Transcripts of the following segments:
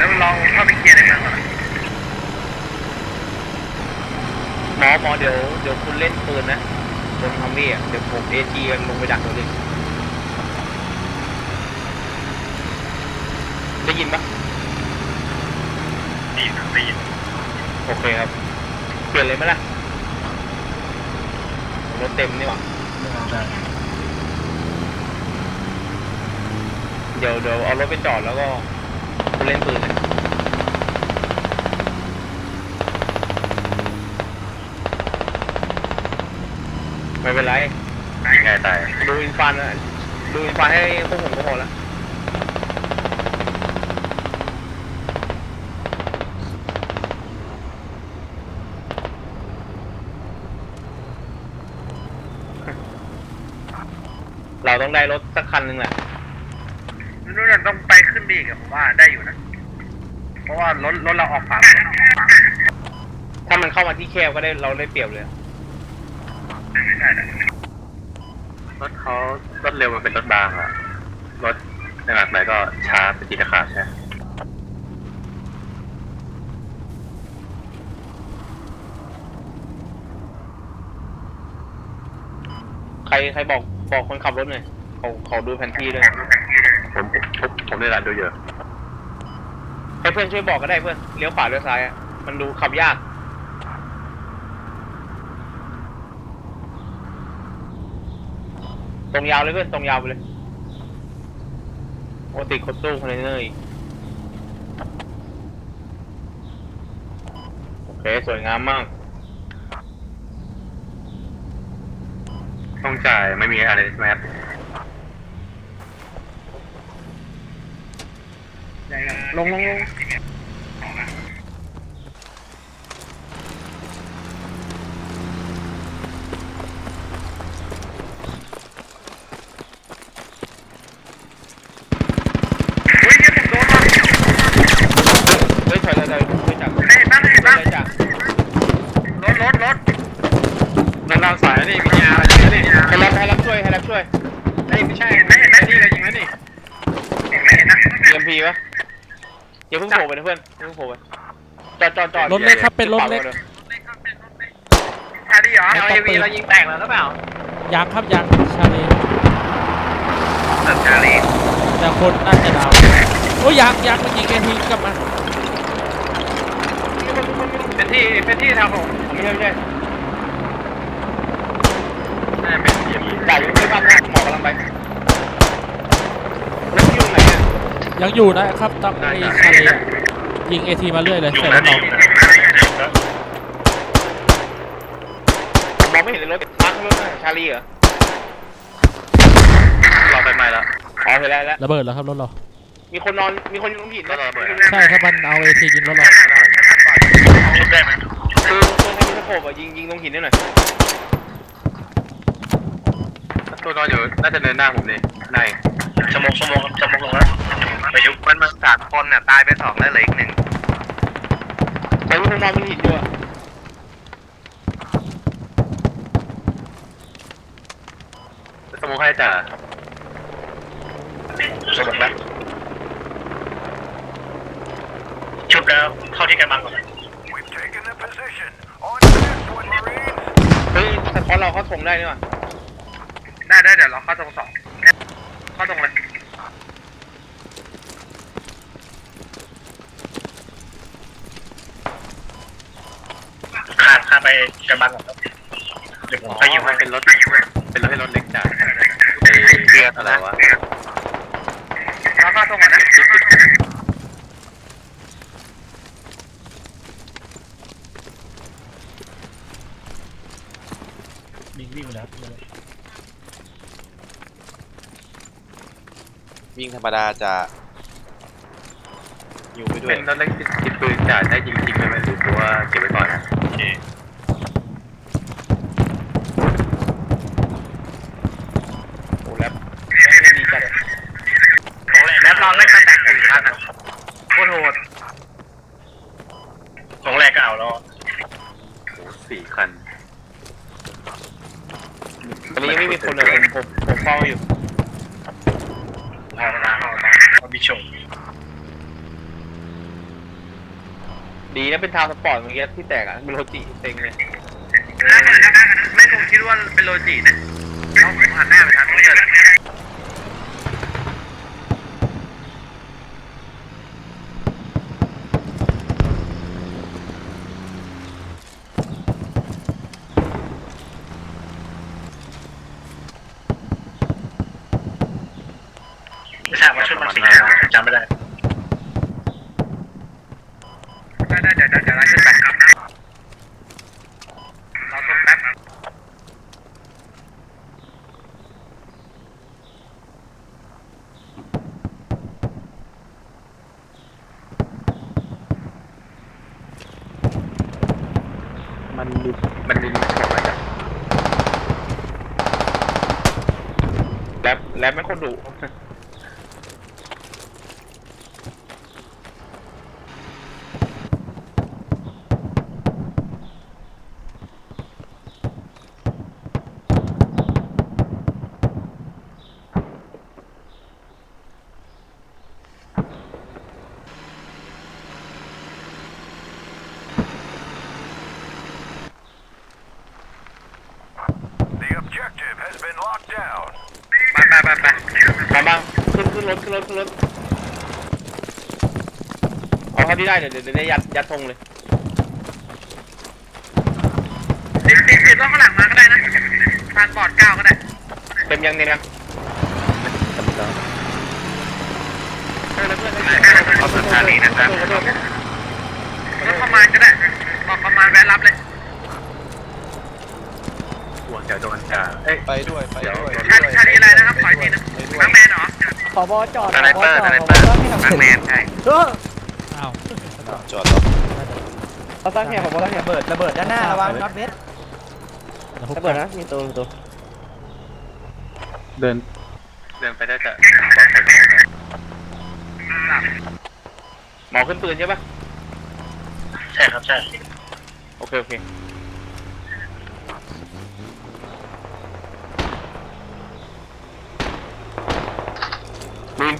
แล้วลองเข้าไปเคลียร์ในเมืองก่อนหมอหมอเดี๋ยวเดี๋ยวคุณเล่นปืนนะบนคอมบี้อะเดี๋ยวผมเอจีลงไปดักตัวดิได้ยินปะตีนตีนโอเคครับ เปลี่ยนเลยไหมล่ะรถเต็มนี่หว่าเดี๋ยวเดี๋ยวเอารถไปจอดแล้วก็ คุณเล่นปืนเลยไม่เป็นไร ยังไงตายดูอินฟันอะดูอินฟันให้พวกผมก็พอแล้วเราต้องได้รถสักคันหนึ่งแหละ นู่นต้องไปขึ้นไปอีกอะผมว่าได้อยู่นะ เพราะว่ารถรถเราออกขวาถ้ามันเข้ามาที่แคบก็ได้เราได้เปรียบเลยรถเขารถเร็วมันเป็นรถบางอะรถหนักๆหน่อยก็ช้าไปทีละขาดใช่ใครใครบอกบอกคนขับรถหน่อยเขาเขาดูแผนที่ด้วย ผมผมผมได้ร้านดูเยอะให้เพื่อนช่วยบอกก็ได้เพื่อนเลี้ยวขวาเลี้ยวซ้ายอะมันดูขับยาก ตรงยาวเลยเพื่อนตรงยาวไปเลยโอติดคดตู้คอนเทนเนอร์อีกโอเคสวยงามมาก ต้องจ่ายไม่มีอะไรใช่ไหมครับ ลงลงลง อุ้ยเนี่ยผมโดนมา เฮ้ยถอยถอยถอยถอยจาก เฮ้ยบ้างเฮ้ย ถ บ้าง อยจาก รถรถรถนั่นเราสายนี่มียาอะไรนี่ ให้รับให้รับช่วยให้รับช่วย เฮ้ยไม่ใช่ไม่เห็นนี่เลยยิงไหมนี่ไม่เห็นนะ เอ็มพีปะอย่าเพิ่ งโผล่ไปนะเพื่อนอย่าเพิ่งโผล่ไปจอดจอดจอดรถเล็กครับเป็นรถเล็ก ชาดีเหรอไม่ต้องปืนยิงแตกแล้วหรือเปล่ายังครับยังชาลีสัตว์ชาลีแต่คนน่าจะดาวโอ้ยยังยังมันยิงเอทีกลับมาเป็นที่เป็นที่ทางผมไม่ใช่ไม่ใช่น่าเป็นที่จ่ายอยู่ที่บ้านนะหมอกำลังไปแล้วอยู่ไหนเนี่ย ยังอยู่นะครับตอนไอ้ชาลีอะยิงเอทีมาเรื่อยเลยใส่แล้วน้องมองไม่เห็นเลยรถมาร์ครถน่ะชาลีเหรอเราไปใหม่แล้วอ๋อเห็นแล้วแล้วระเบิดแล้วครับรถเรา มีคนนอน มีคนอยู่ตรงหินก็ระเบิดใช่ถ้ามันเอาเอทียิงรถเราชุบได้ไหมคือคนที่มีสโคปอะยิงยิงตรงหินได้หน่อยตัวนอนอยู่น่าจะเนินหน้าผมนี่นายชั่วโมงชั่วโมงชั่วโมงลงแล้ว ประยุกต์มันมาสามคนน่ะตายไปสองแล้วเหลืออีกหนึ่งใครมีคนนอนบนหินอยู่อะสมุกให้จ่าชุบแล้วชุบแล้วเข้าที่กันบังก่อน We've taken the position. On to this one, Marines. เฮ้ยสะท้อนเราเข้าทงได้นี่หว่าได้ได้เดี๋ยวเราเข้าตรงสองเข้าตรงเลย ข้ามข้ามไปกันบังก่อยวผมไปยิงให้เป็นรถ เป็นรถให้รถเล็กจ่าไอ้เครื่องอะไรวะเราเข้าตรงก่อนนะวิ่งวิ่งแล้ววิ่งธรรมดาจะอยู่ไปด้วยเป็นรถเล็กติดปืนจ่าได้จริงๆเลยไหมหรือว่าเก็บไว้ก่อนนะโอเค โอ้แรปแม่งไม่ดีจัด แล้วเราไม่สแต็กสี่คันอะโคตรโหดของแรกเก่าแล้วสี่คัน ตอนนี้ยังไม่มีคนเลยผมผมผม เฝ้าอยู่เอาละเอาละเอาบิชมดีนะเป็นทาวน์สปอร์ตเมื่อกี้ที่แตกอะเป็นโรจิเต็งเลยไม่คงคิดว่าเป็นโลจินะเขาหันหน้าไปทางนู้นเลย ไมันสีอะไรจำไม่ได้ได้ได้เดี๋ยวเดี๋ยวเดี๋ยวเราขึ้นไปเราตรงแป๊บมันดิมันดินแข็งมาจากแรปแรปไม่คนดุ The objective has been locked down. ไปไปไปไป มาบ้างขึ้นขึ้นรถขึ้นรถขึ้นรถเอาเท่าที่ได้เดี๋ยวเดี๋ยวเดี๋ยวยัดยัดธงเลยติดติดติดรถข้างหลังมาก็ได้นะทางบอร์ดเก้าก็ได้เต็มยังเต็มยังเออแล้วเพื่อนขอบคุณทารีนะครับขอโทษขอโทษรถประมาณก็ได้บอกประมาณแวะรับเลยห่วงจะโดนจ่าเอ้ยไปด้วยไปด้วยชาชาลีอะไร นะครับขออีกทีนะแบงค์แมนเหรอขอบอจอดสไนเปอร์สไนเปอร์แบงค์แมนใช่เอออ้าวจอดแล้วเราตั้งแถบขอบอตั้งแถบระเบิดระเบิดด้านหน้าระวังน็อตเวสเดี๋ยวผมระเบิดนะมีตัวมีตัวเดิน เดินไปได้แต่หมอขึ้นปืนใช่ปะใช่ครับใช่โอเคโอเค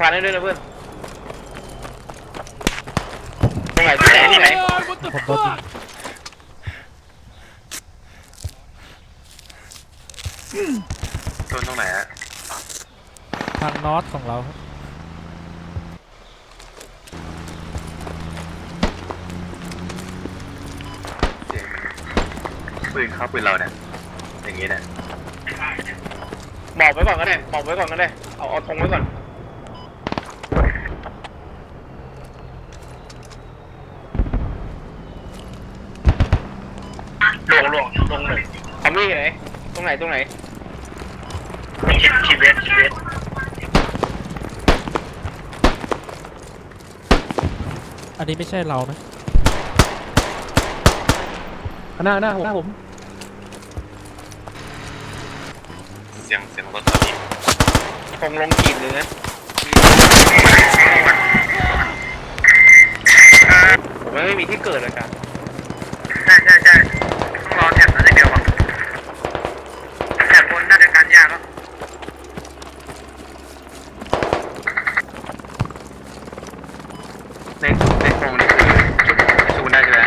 ดูอินฟันได้ด้วยนะเพื่อนตรงไหนที่ไหนที่ไหนผมโดนยิงโดนตรงไหนอะทางนอตของเราครับเสียงมันปืนเข้าปืนเราเนี่ยอย่างงี้เนี่ยบอกไว้ก่อนก็ได้บอกไว้ก่อนก็ได้เอาเอาธงไว้ก่อน ลงลงลงหนึ่ง ทำนี่ไหน ต รงไหนตรงไหนทีทีเวสทีเวสอันนี้ไม่ใช่เรานะหน้าหน้าผมหน้าผมเสียงเสียงรถตอนนี้ธงลงกีบเลยนะผมไม่มีที่เกิดเลยกัน ใช่ใช่ใช่ต้องรอแถบนั้นอย่างเดียวอะแถบบนน่าจะการยากแล้ว ในในโครงนี่คือชุดชูได้ใช่ไหม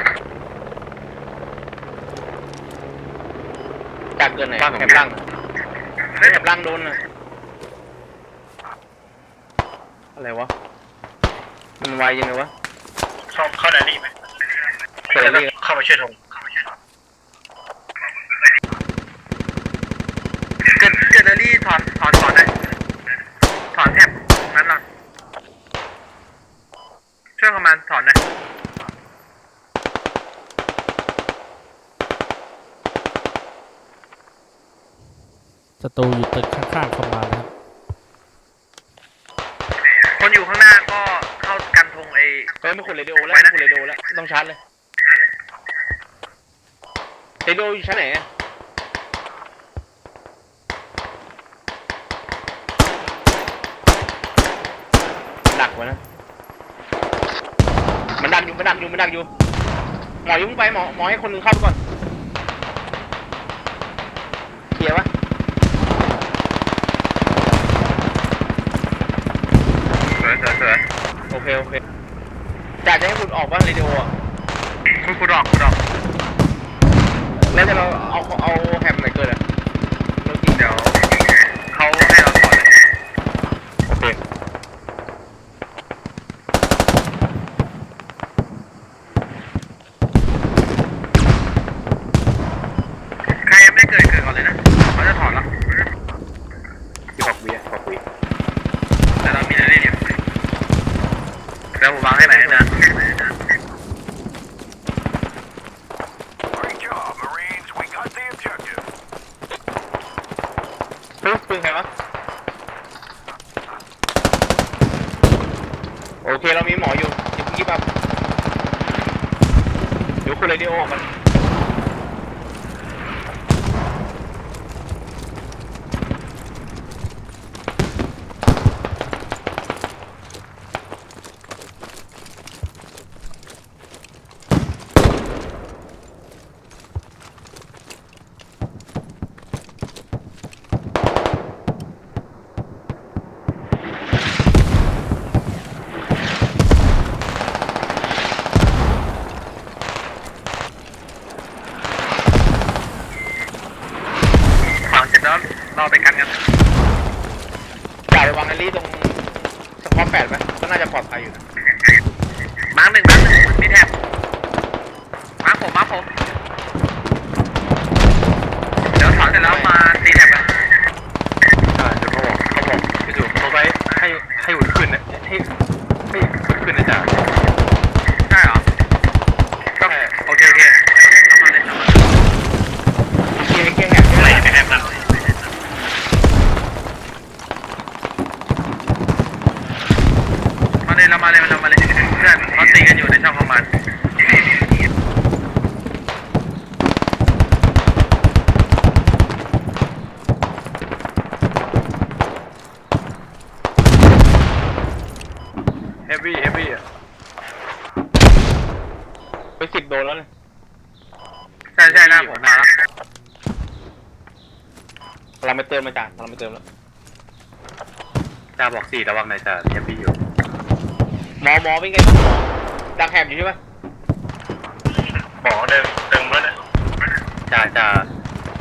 จากเกินไหนบ้านผมแถบล่างอะเฮ้ยแถบล่างโดนอะอะไรวะ มันไวยังไงวะ เข้าเข้าแดนลี่ไหมเข้าแดนลี่เข้ามาช่วยทงเกิดเกิดแดนลี่ถอนถอนถอนได้ถอนแท็บนั้นหรอช่วยประมาณถอนได้ ศัตรูอยู่ตึกข้างๆคอมมานด์นะครับ คนอยู่ข้างหน้าก็เข้ากันทงไอเฮ้ยไม่ขุดเรดิโอแล้วไว้ไม่นะขุดเรดิโอแล้วต้องชาร์จเลยเรดิโออยู่ชั้นไหนอะดักไว้นะมันดักอยู่มันดักอยู่มันดักอยู่หมอยุ่งไปหมอหมอให้คนหนึงเข้าไปก่อนเคลียร์ปะ สวยสวยสวยโอเคโอเคจากจะให้คุณออกบ้านเรดิโออะคุณคุณดอกคุณดอกแล้วจะเราเอาเอาแฮมไหนเกินอะเรากิน เดี๋ยวเขาให้เราถอดเลย โอเค ใครยังไม่เกิดเกิดก่อนเลยนะเขาจะถอดแล้ว ที่หกวิอะหกวิ แต่เรามีเรื่อยๆอยู่เดี๋ยวผมวางให้ไหนนะ Great job, Marines. We got the objective. เฮ้ยปืนใครวะโอ เคเรามีหมออยู่เดี๋ยวพี่แบบเดี๋ยวคุณเรดิโอออกมัน ฝังเสร็จแล้วเราไปกันกัน จ่ายไปวางแอลลี่ตรงสปอร์ตแปดไหมก็น่าจะปลอดภัยอยู่นะ มาร์กหนึ่งมาร์กหนึ่งมีแท็บ มาร์กผมมาร์กผม เดี๋ยวถอนเสร็จแล้วมาตีแท็บกันอ่าเดี๋ยวเขาบอกเขาบอกพี่จูเขาไว้ให้ให้หุ่นขึ้นนะให้ให้หุ่นขึ้นนะจ๊ะใช่เหรอก็โอเคโอเคทำมาเลยทำมาเลย โอเคแค่แฮม อะไร แค่ ในแท็บนะมาเลยเรามาเลยเรามาเลยเพื่อนเขาตีกันอยู่ในช่องคอมมานด์ เฮฟวี่เฮฟวี่อะ ไปสิบโดนแล้วเนี่ย ใช่ใช่หน้าผมมาแล้ว เราไม่เติมมาจ่ายเราไม่เติมแล้ว จ่าบอกสี่ระวังหน่อยจ่าเฮฟวี่อยู่หมอหมอเป็นไงดักแฮมอยู่ใช่ไหมหมอเดินเดินแล้วเนี่ยจ่าจ่า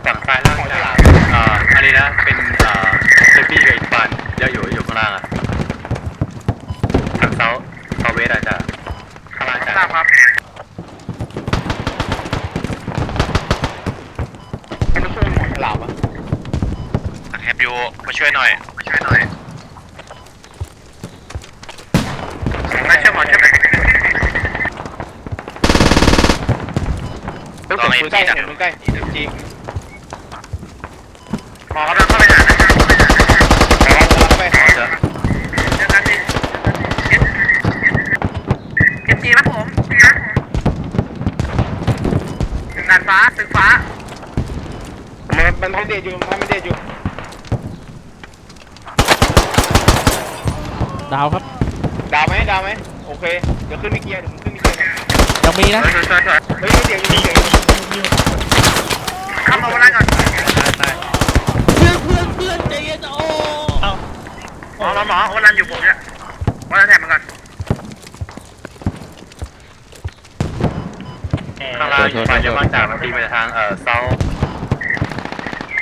ฝั่งซ้ายล่างจ่าอ่าอันนี้นะเป็นอ่าเฮฟวี่กับอีกฟันเยอะอยู่อยู่ข้างล่างอะทางเซาเซาเวสอะจ่าข้างล่างจ่าครับให้มาช่วยหมอฉลามอะแฮปยูมาช่วยหน่อยมาช่วยหน่อย เฮ้ยผมคุยใกล้ผมคุยใกล้จริงหมอกำลังเข้าไปหานะหมอเราเข้าไปหมอเจอเจอกันดิเก็บจีครับผมถึงดาดฟ้าตึกฟ้ามันมันไม่เดทอยู่มันไม่เดทอยู่ดาวครับดาวไหมดาวไหมโอเค เดี๋ยวขึ้นมีเกียร์เดี๋ยวผมขึ้นมีเกียร์ยังมีนะสวยสวยสวยเฮ้ยมีเสียงอยู่มีเสียง อยู่ข้ามาวันนั้นก่อนเพื่อนเพื่อนเพื่อนใจเย็นโอ้หมอหมอหมอวันนั้นอยู่ผมเนี่ยวันนั้นแถมมาก่อนข้างล่างอยู่ฝ่ายเยอะมากจากตีไปทางเอ่อเซา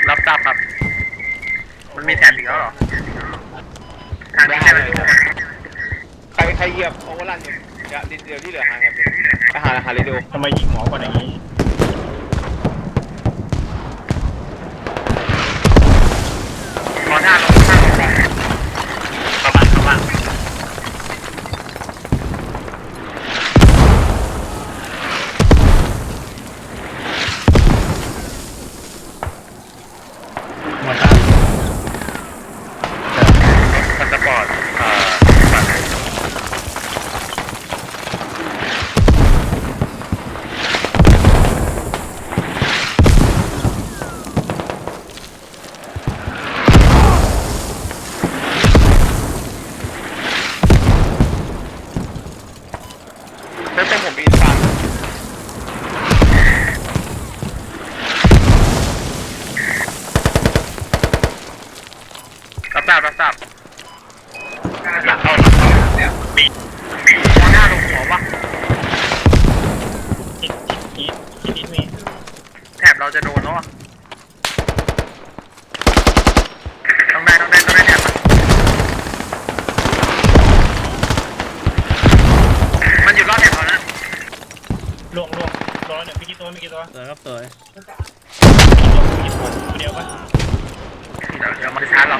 รับทราบครับ มันมีแถบอีกแล้วเหรอทางนี้ใช่ไหมใครใครเหยียบโอเวอร์รันอยู่เดี๋ยวเดี๋ยวที่เหลือหาไงไปหาหาเรดิโอทำไมยิงหมอก่อนอย่างนี้ วยครับสวยเดี๋ยวเดี๋ยวมันชาร์จเรา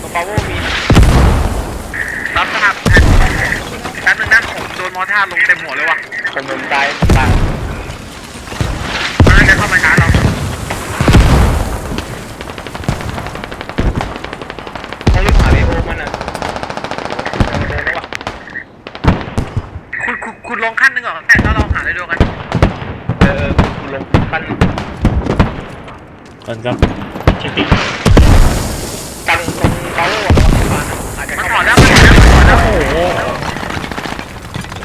ตรงปาโวมีนะรับทราบแป๊บนึงนะผมโดนมอท่าลงเต็มหัวเลยว่ะผมผมตายผมตายมันน่าจะเข้ามาชาร์จเรา ต้องรีบหาเลโอมันอะโดนแล้วว่ะ คุณคุณคุณลงขั้นหนึงเหรอแต่แล้วเราหาเลยดูกัน เออคุณลงกัน กั นครับกันตรงปาโวอาจจะมันเข้าถอมาดแล้วมันถอดแล้วมันถอดแล้วโอ้โห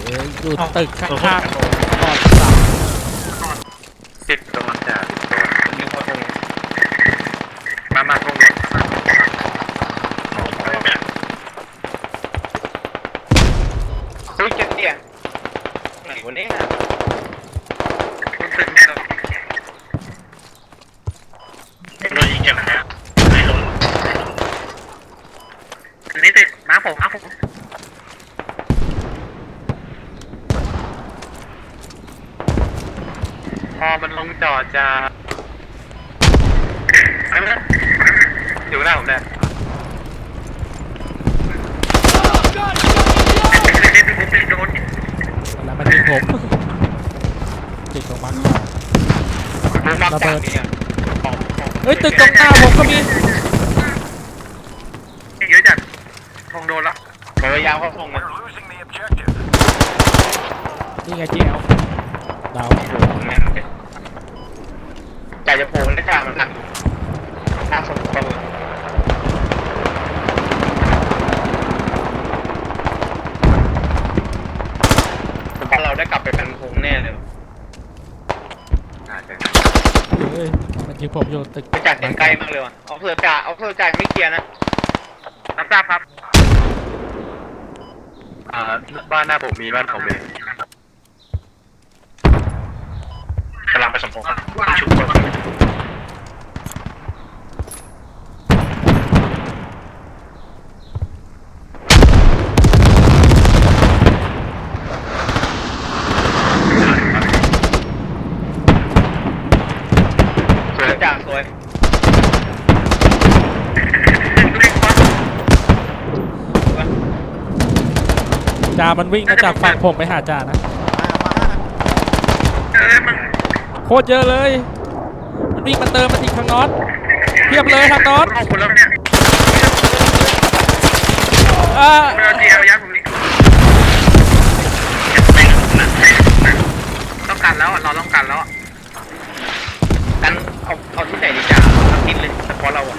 เอ้ยอยู่ตึกข้างๆตอดสามติดกำลังจะ ยิงพอตรง มามาตรงรถ เฮ้ยเจ็ดเนี่ยไหนวันนี้อะ คุณตึกแน่นอนโดนยิงจากไหนไม่โดนอันนี้ติดมาผมมาผมพอมันลงจอดจะไม่ไม่อยู่หน้าผมเลยติดโดน แล้วมันยิงผมติดลงมา ดูมากจากเนี่ยของของ เฮ้ยตึกตรงหน้าผมก็มี เยอะจัดทงโดนละ พยายามเข้าตรงนะ We're losing the objective. นี่ไงเจียวดาวแม่งเลยอยากจะโผล่ในกลางมันหนักหน้าสมบูรณ์ผมว่าเราได้กลับไปเป็นพงแน่เลยเฮ้ยมันยิงผมอยู่ตึกไปจากเสียงไกลมากเลยว่ะเอาเสือจ่าเอาเสือจ่าไม่เคลียร์นะรับทราบครับอ่า บ้านหน้าผมมีบ้านผมเองกำลังไปสมพงษ์ชุบคนเสือจ่าสวย จ่ามันวิ่งมาจากฝั่งผมไปหาจ่านะ โคตรเยอะเลย มันวิ่งมาเติมมันอีกทางน็อตเทียบเลยทางน็อตขอบคุณแล้วเนี่ยอ่าไม่อาจีเอายัดผมนี่ต้องการแล้วอะเราต้องการแล้วอะกันเอาเอาที่ไหนดีจ่าเอาทิศเลยเฉพาะเราอะ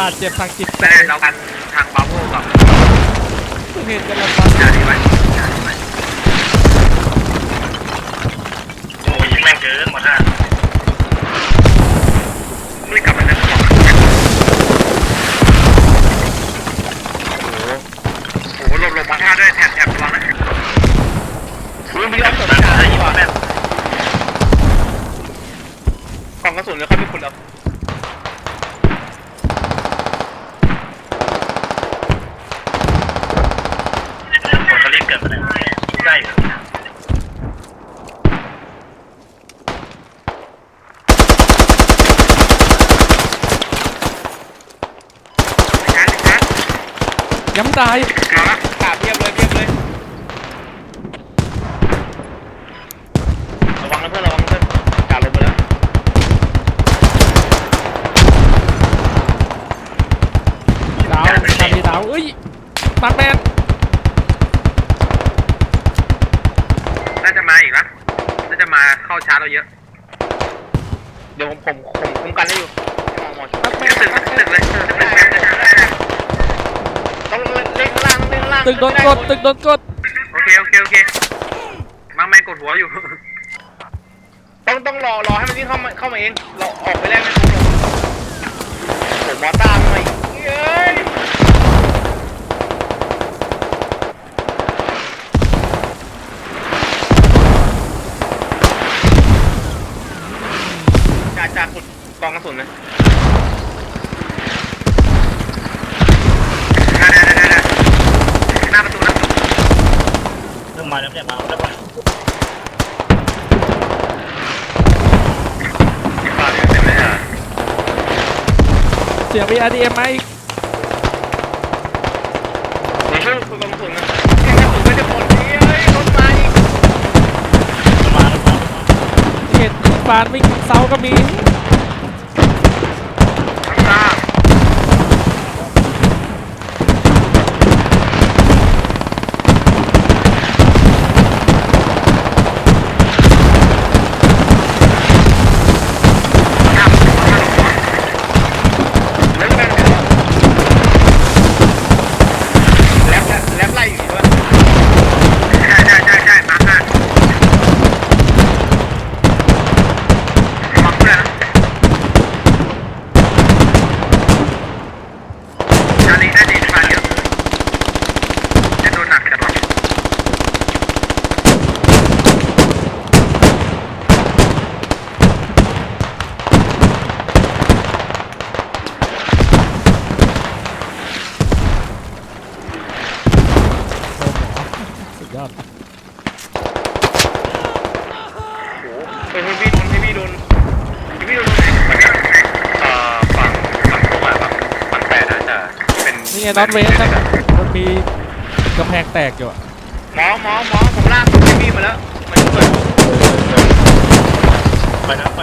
บาดเจ็บทางจิตใจได้เรากันทางบาโวกับเห็นกันแล้วครับจ่าดีไว้โอ้ยแม่งเกินหมดฮะไม่กลับมาแล้วหรอกโอ้โหหลบหลบมาท่าด้วยแถบแถบระวังนะ อุ้ยมีรอบสนจ่าดีกว่ากล่องกระสุนเลยเขาไม่คุณแล้ว คนเขาเล่นเกินไปไหนได้อยู่ช้าช้า ย้ำตาย เอาละ จ่าเพียบเลยเพียบเลยระวังนะเพื่อนระวังนะเพื่อนจ่าลงไปแล้ว ดาวทำดีดาวเอ้ย มาร์คแมนน่าจะมาอีกละน่าจะมาเข้าชาร์จเราเยอะ เดี๋ยวผมผมผมคุ้มกันให้อยู่มองมองมาร์คแมนตึกตึกเลยตึกเลยต้องเล่นข้างล่างต้องเล่นข้างล่างตึกโดนกดตึกโดนกดโอเคโอเคโอเคมาแมนกดหัวอยู่ ต้องต้องรอรอให้มันวิ่งเข้ามาเข้ามาเองเราออกไปแรกไม่ถูกผมมอต้ามาอีกเย้ จาจ่าขุดกองกระสุนนะหนาน้าหน้าหน้านประตูนะเริ่มมาแล้วเนี่ยมาแล้วป่ะเสียบไปอาร์ดีเอ็มไหม ห็นฟานวิ่งเซาก็มี ข้าง แล้วแม่งแลบแลบไล่อยู่ด้วยใช่ใช่ใช่ใช่มาค่ะมาเพื่อนชาลีน่าจะมาเยอะจะโดนหนักจัดหรอ สุดยอด โอ้โหเป็นพี่พี่โดนพี่พี่โดนพี่พี่โดนตรงไหน เอ่อฝั่งฝั่งพวกอะฝั่งฝั่งแปดนะจะเป็น นี่ไงน็ อตเวสนะมันมีกำแพงแตกอยู่อะหมอหมอหมอผมลากพี่พี่มาแล้ว มันเปิดไปนะไป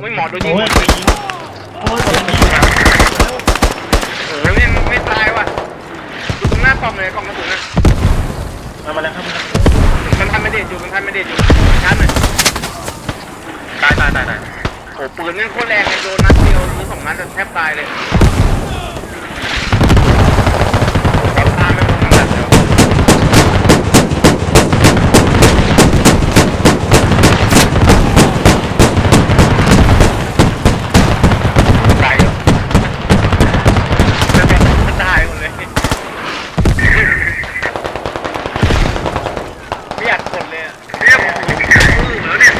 ไม่หมอโดนำยิงโอ้หมยดไปยิงโอ้ยไปยิงโอ้ยยังไม่ตายว่ะอยู่ตรงหน้าปอมเลยกล่องกระสุนน่ะมามาแล้วครับมันทันไม่เด็ดอยู่มันทันไม่เด็ดอยู่ชาร์จหน่อยตายตายตายตายโอ้ปืนนี่โคตรแรงเลยโดนนัดเดียวหรือสองนัดจะแทบตายเลยขอทานไม่หมดนัดเดียวตายเยอะไม่ตายหมดเลยไม่อยากกดเลยอะเนี่ยผมมือแล้วเนี่ย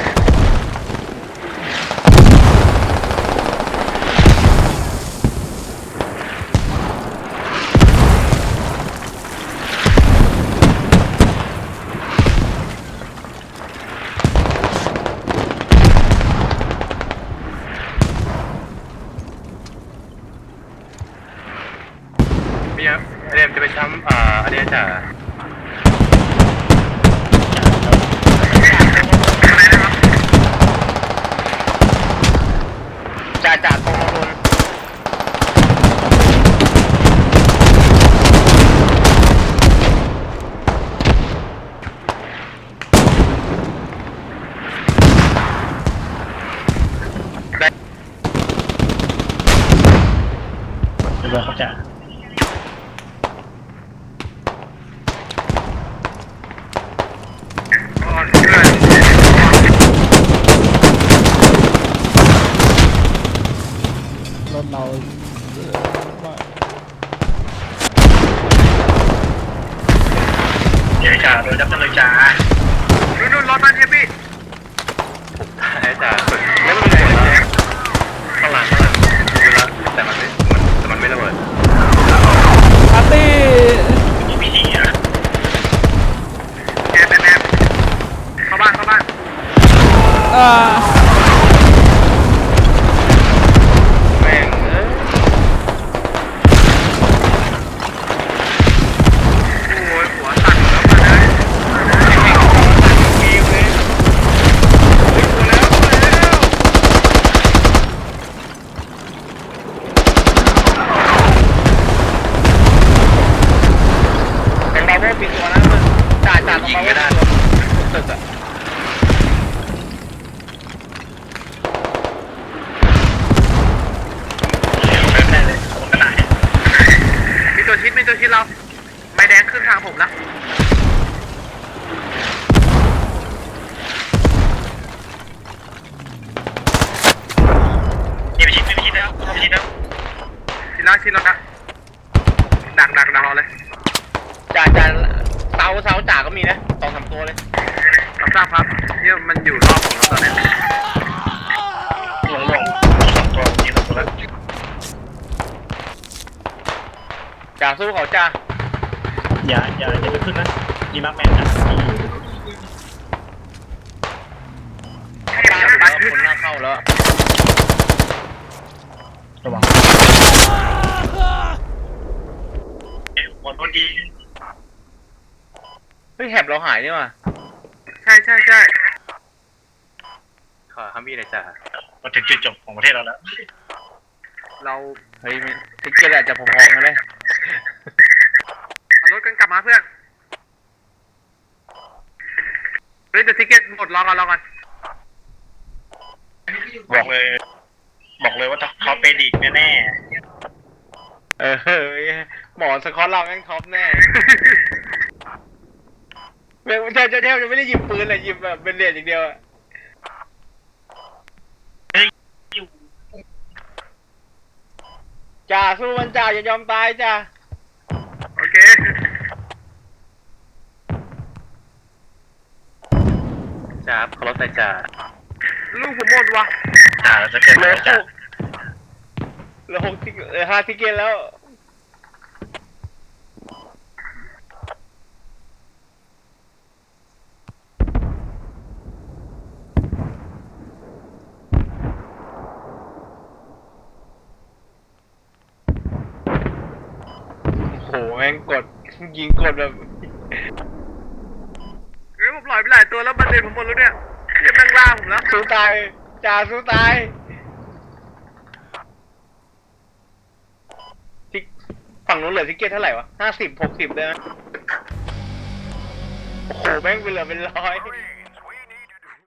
พี่ครับเรียมจะไปช้ำอ่าอันนี้จะ จ่าจ่าตรงมาบน เดี๋ยวเขาจะ อ๋อเพื่อน รถเราเดี๋ยวจ่าโดยดับเบิลจ่านู่นนู่นรถมันเนี่ยพี่ไอ้จะ ปิดตัวนะมึงจ่าจ่าตรงบาโบ้มีตัวตึกอะ แน่เลยผมก็ได้ มีตัวชิดมีตัวชิดเรา ไม่แดงขึ้นทางผมแล้ว นี่ไปชิดไม่ไปชิดแล้วไม่ไปชิดแล้ว ชิดแล้วชิดแล้วนะดักดักดักรอเลยจ่าจ่าเตาเสาจ่าก็มีนะสองสามตัวเลยรับทราบครับเนี่ยมันอยู่รอบผมแล้วตอนนี้ หลงหลงสองตัวยิงสองตัวแล้ว จ่าสู้เขาจ่า อย่าอย่าอย่าไป ขึ้นนะดีมากแมนนะตามไปคนหน้าเข้าแล้วระวังหมดพอดีเฮ้ยแหบเราหายนี่ว่ะใช่ใช่ใช่ขอฮัมมี่หน่อยจ้ามาถึงจุดจบของประเทศเราแล้ว เราเฮ้ยทิกเก็ตอาจจะพอๆกันเลยเอารถกันกลับมาเพื่อนเฮ้ยเดี๋ยวทิกเก็ตหมดรอก่อนรอก่อนบอกเลย บอกเลยว่าเขาเป็นอีกแน่เออเฮ้ยหมอสกอตเราแม่งท็อปแน่แม่งเจ้าเจ้าเจ้าจะไม่ได้หยิบปืนเลยหยิบแบบเป็นเหรียญอย่างเดียวอะๆอยู่จ่าสู้มันจ่าอย่ายอมตายจ่าโอเค จ้าเคารพแต่จ้าลูกผมหมดว่ะจ่าเราจะเก็บเหลืไว้อหจ่ากเหลือหกทิกเหลือห้าทิกเก็ตแล้วโอ้โหแม่งกดยิงกดแบบเฮ้ยผมปล่ อยไปหลายตัวแล้วบันเดนผมหมดแล้วเนี่ยเรียแม่งล่าผมแล้วสู้ตายจ่าสู้ตายทิกฝั่งนู้นเหลือทิกเก็ตเท่าไหร่วะห้าสิบหกสิบได้ไหมโอ้โหแม่งไปเหลือเป็นร้อย